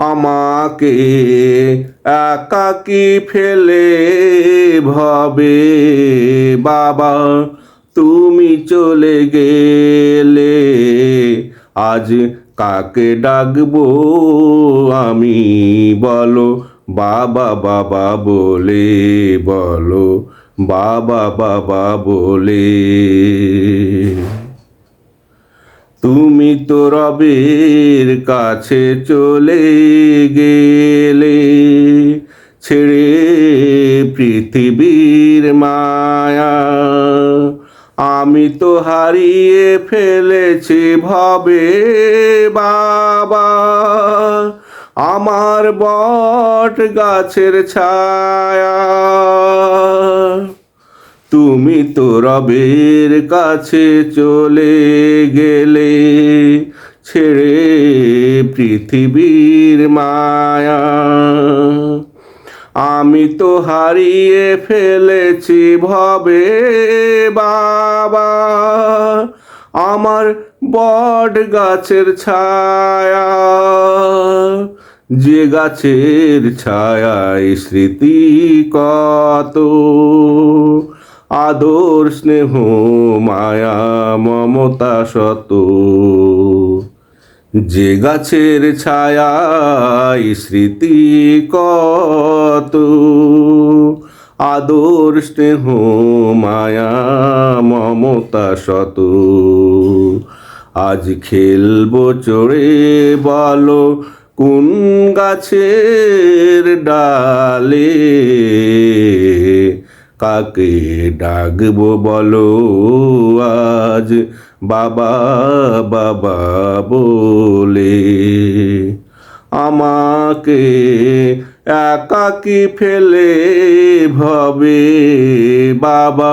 আমাকে একাকি ফেলে ভবে, বাবা, তুমি চলে গেলে আজ কাকে ডাকবো আমি? বলো, বাবা বাবা বলে, বলো, বাবা বাবা বলে। তুমি তো রবের কাছে চলে গেলে, ছেড়ে পৃথিবীর মায়া। আমি তো হারিয়ে ফেলেছি ভবে বাবা। আমার বট গাছের ছায়া তুমি তো রবের কাছে চলে গেলে, ছেড়ে পৃথিবীর মায়া। আমি তো হারিয়ে ফেলেছি ভবে বাবা, আমার বট গাছের ছায়া। যে গাছের ছায়ায় স্মৃতি কত আদর, স্নেহ, মায়া, মমতা শত যে গাছের ছায়ায় স্মৃতি কত? আদর, স্নেহ, মায়া, মমতা শত আজ খেলব চড়ে বলো, কোন গাছের ডালে? কাকে ডাকবো বলো আজ? বাবা বাবা বলে। আমাকে একাকি ফেলে ভবে? বাবা,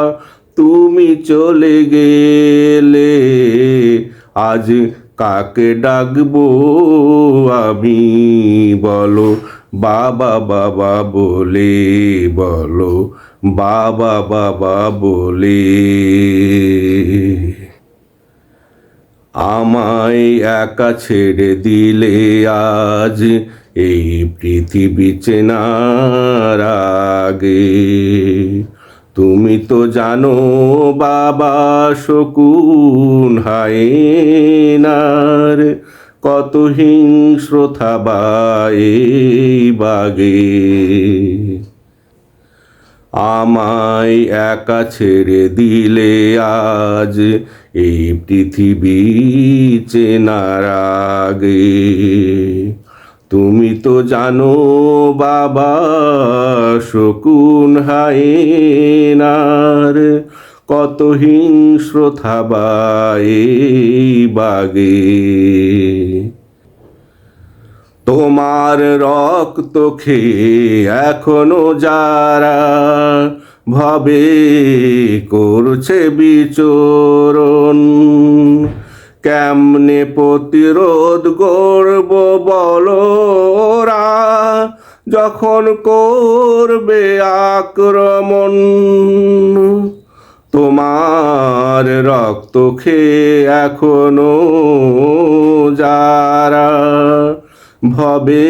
তুমি চলে গেলে আজ কাকে ডাকবো আমি বলো? বাবা বাবা বলে বলো। বাবা বাবা বলে, আমায় একা ছেড়ে দিলে আজ এই পৃথিবী চেনার আগে। তুমি তো জানো বাবা শকুন হায়নার, কত হিংস্রতা বাগে। আমায় একা ছেড়ে দিলে আজ এই পৃথিবী চেনার আগে তুমি তো জানো, বাবা, শকুন হায়নার কত হিংস্রতা বায়ে বাগে। তোমার রক্ত খেয়ে এখনও যারা ভবে করছে বিচরণ, কেমনে প্রতিরোধ করব বলরা যখন করবে আক্রমণ, তোমার রক্ত খেয়ে এখনও যারা ভবে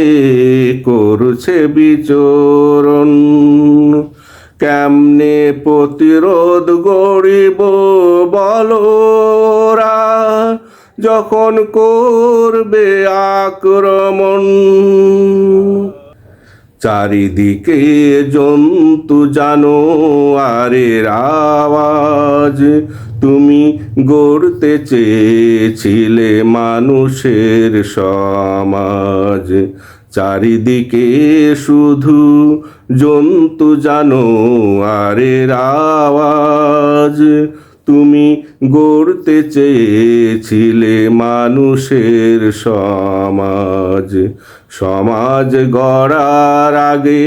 করছে বিচরণ। কেমনে প্রতিরোধ গড়িব বলরা? যখন করবে আক্রমণ। চারিদিকে জন্তু জানো আরের আওয়াজ। তুমি গড়তে চেয়েছিলে মানুষের সমাজ। চারিদিকে শুধু জন্তু, জানো, আরের আওয়াজ। তুমি গড়তে চেয়েছিলে মানুষের সমাজ। সমাজ গড়ার আগে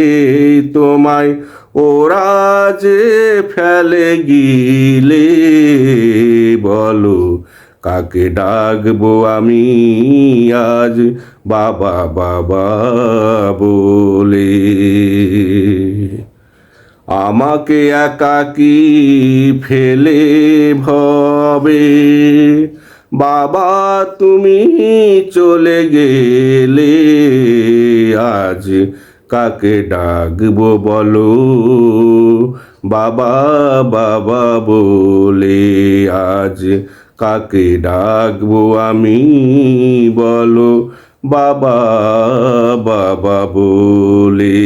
তোমায় ওরা যে ফেলে গিলে, বলো কাকে ডাকবো আমি আজ? বাবা বাবা বলে। আমাকে একাকি ফেলে ভবে? বাবা, তুমি চলে গেলে, আজ কাকে ডাকবো বলো? বাবা বাবা বলে আজ কাকে ডাকবো আমি বলো? বাবা বাবা বলে